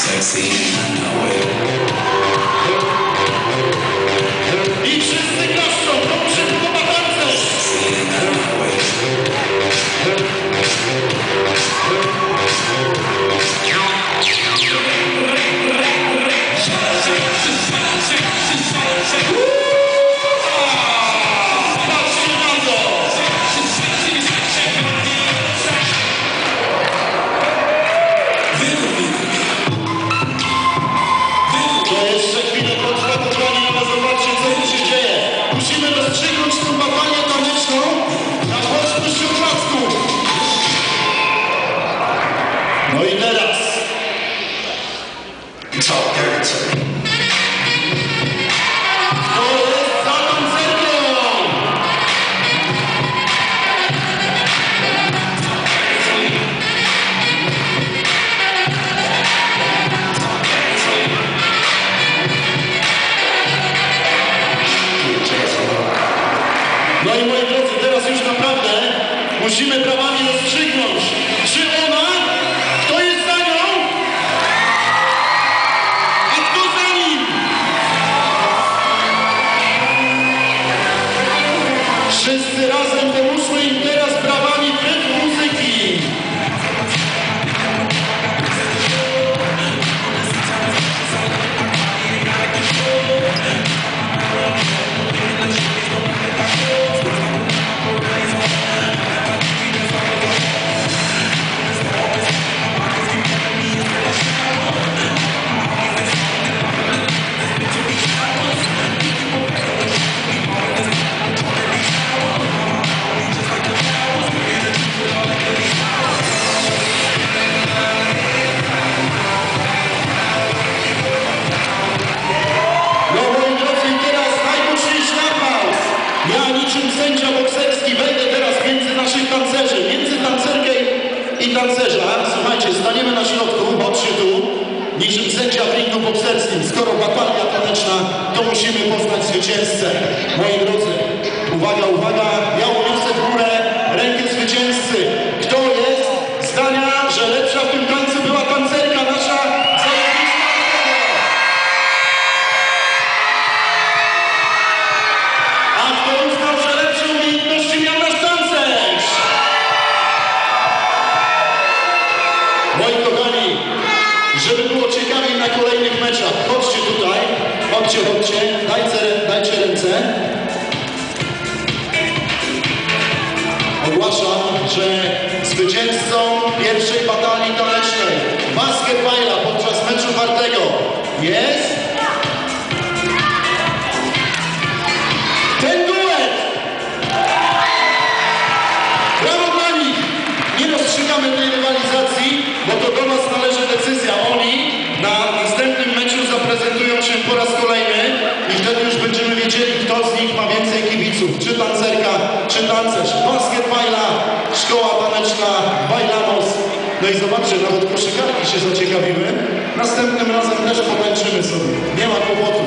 sexy, Sexy, Thank you. przekonstruowania No i moi drodzy, teraz już naprawdę musimy prawami rozstrzygnąć, czy ona, kto jest za nią, a kto za nim. Wszyscy razem pomóżmy im teraz tancerza. Słuchajcie, staniemy na środku, chodźcie tu, niczym sędzia w ringu bokserskim. Skoro batalia taneczna, to musimy poznać zwycięzcę. Moi drodzy, uwaga, uwaga, ja chodźcie, chodźcie, dajcie, dajcie ręce. Ogłaszam, że zwycięzcą pierwszej batalii tancerz. Basket Bajla, szkoła taneczna Bajlamos. No i zobaczcie, nawet koszykarki się zaciekawiły. Następnym razem też potańczymy sobie. Nie ma kłopotu.